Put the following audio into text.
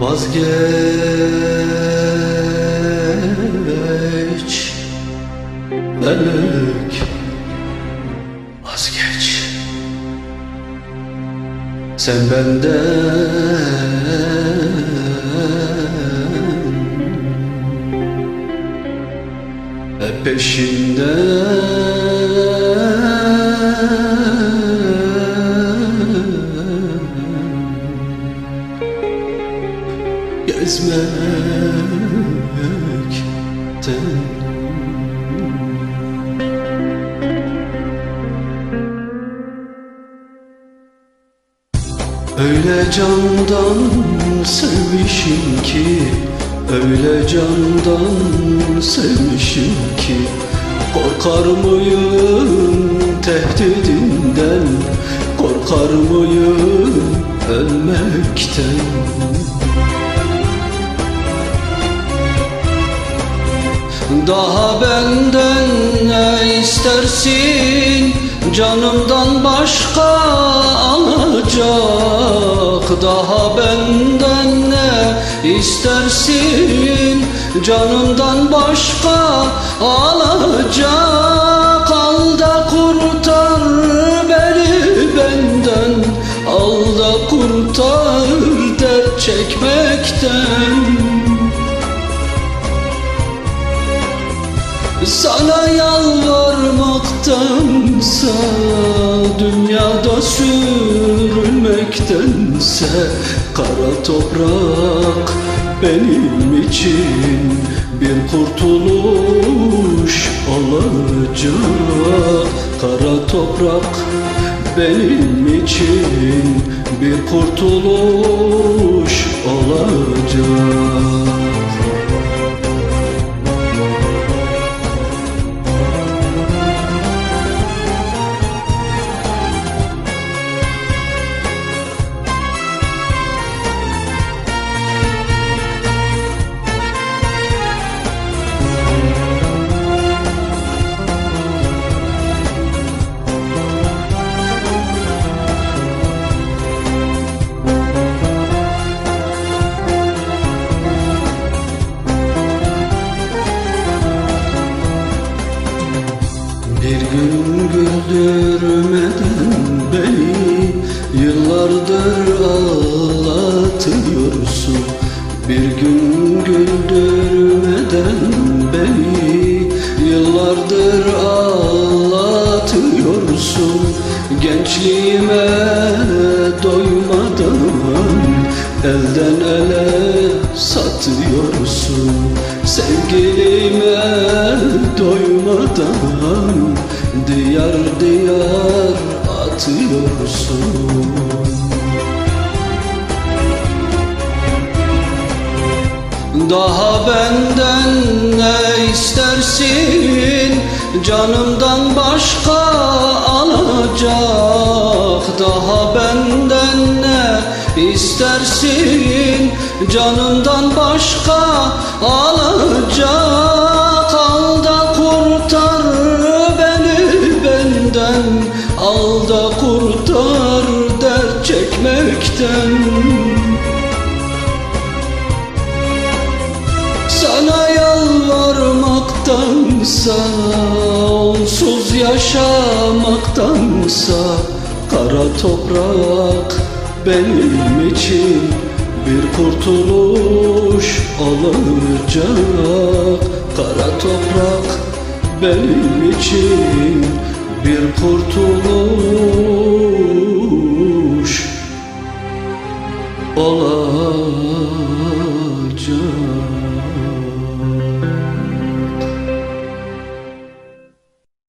Vazgeç. Melek Vazgeç. Sen benden Hep peşinden Gezmekten Öyle candan sevmişim ki Öyle candan sevmişim ki Korkar mıyım tehdidinden Korkar mıyım ölmekten Daha benden ne istersin? Canımdan başka alacak. Daha benden ne istersin? Canımdan başka alacak. Al da kurtar beni benden. Al da kurtar dert çekmekten Sana yalvarmaktansa Dünyada sürülmektense Kara toprak benim için Bir kurtuluş olacak. Kara toprak benim için Bir kurtuluş güldürmeden beni Yıllardır ağlatıyorsun. Bir gün güldürmeden beni Yıllardır ağlatıyorsun. Gençliğime doymadan Elden ele satıyorsun. Sevgilime doymadan Diyar diyar atıyorsun. Daha benden ne istersin? Canımdan başka alacak. Daha benden ne istersin? Canımdan başka alacak kurtar dert çekmekten. Sana yalvarmaktansa Onsuz yaşamaktansa Kara toprak benim için Bir kurtuluş olacak Kara toprak benim için Bir kurtuluş olacak.